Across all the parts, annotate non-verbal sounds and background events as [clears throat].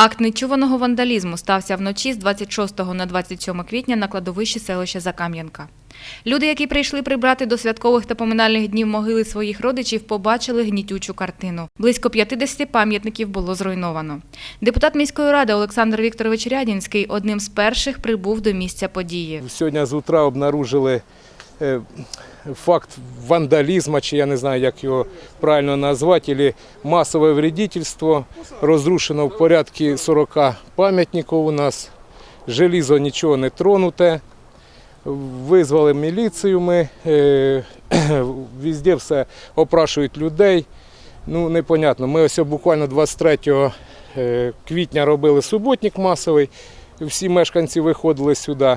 Акт нечуваного вандалізму стався вночі з 26 на 27 квітня на кладовищі селища Закам'янка. Люди, які прийшли прибрати до святкових та поминальних днів могили своїх родичів, побачили гнітючу картину. Близько 50 пам'ятників було зруйновано. Депутат міської ради Олександр Вікторович Рядінський одним з перших прибув до місця події. Сьогодні з утра обнаружили факт вандалізму, чи я не знаю, як його правильно назвати, або масове вредительство. Розрушено в порядку 40 пам'ятників у нас. Желізо нічого не тронуте. Визвали міліцію ми, е, [clears throat] везде все опрашують людей. Ну, непонятно. Ми ось буквально 23 е, квітня робили суботник масовий. Всі мешканці виходили сюди.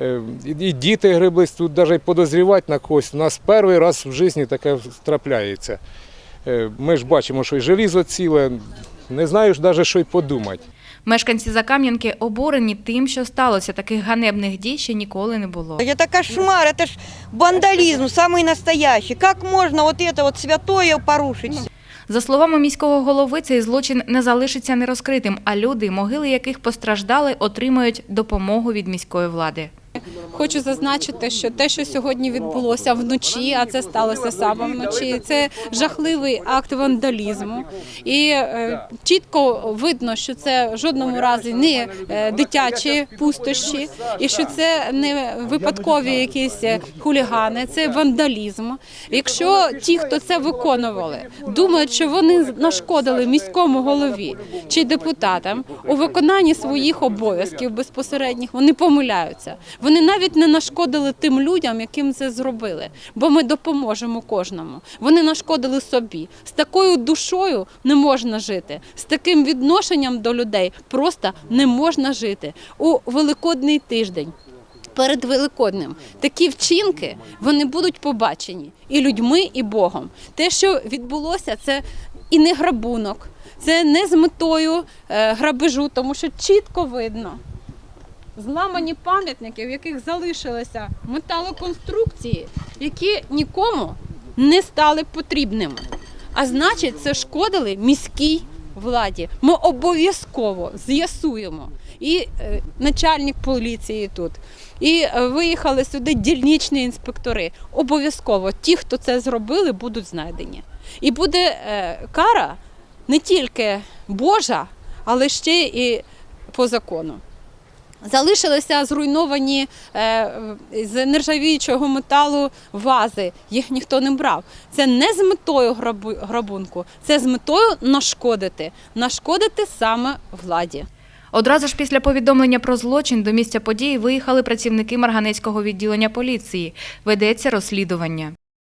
Е, І і діти гриблись, тут навіть подозрівати на когось. У нас перший раз в житті таке трапляється. Е, Ми ж бачимо, що і желізо ціле. Не знаю ж навіть, що й подумати. Мешканці Закам'янки обурені тим, що сталося. Таких ганебних дій ще ніколи не було. Это кошмар, это ж вандализм самый настоящий. Как можно вот это вот святое порушить? За словами міського голови, цей злочин не залишиться нерозкритим, а люди, могили яких постраждали, отримають допомогу від міської влади. Хочу зазначити, що те, що сьогодні відбулося вночі, а це сталося саме вночі, це жахливий акт вандалізму. І е, чітко видно, що це в жодному разі не е, дитячі пустощі, і що це не випадкові якісь хулігани, це вандалізм. Якщо ті, хто це виконували, думають, що вони нашкодили міському голові чи депутатам у виконанні своїх обов'язків безпосередніх, вони помиляються. Вони навіть не нашкодили тим людям, яким це зробили, бо ми допоможемо кожному. Вони нашкодили собі. З такою душою не можна жити, з таким відношенням до людей просто не можна жити у великодний тиждень. Перед Великоднем такі вчинки вони будуть побачені і людьми, і Богом. Те, що відбулося, це і не грабунок, це не з метою е, грабежу, тому що чітко видно, зламані пам'ятники, в яких залишилися металоконструкції, які нікому не стали потрібними. А значить, це шкодили міській владі. Ми обов'язково з'ясуємо. І е, начальник поліції тут, і е, виїхали сюди дільничні інспектори. Обов'язково ті, хто це зробили, будуть знайдені. І буде е, кара не тільки Божа, але ще і по закону. Залишилися зруйновані е, з нержавіючого металу вази. Їх ніхто не брав. Це не з метою грабу- грабунку, це з метою нашкодити. Нашкодити саме владі. Одразу ж після повідомлення про злочин до місця події виїхали працівники Марганецького відділення поліції. Ведеться розслідування.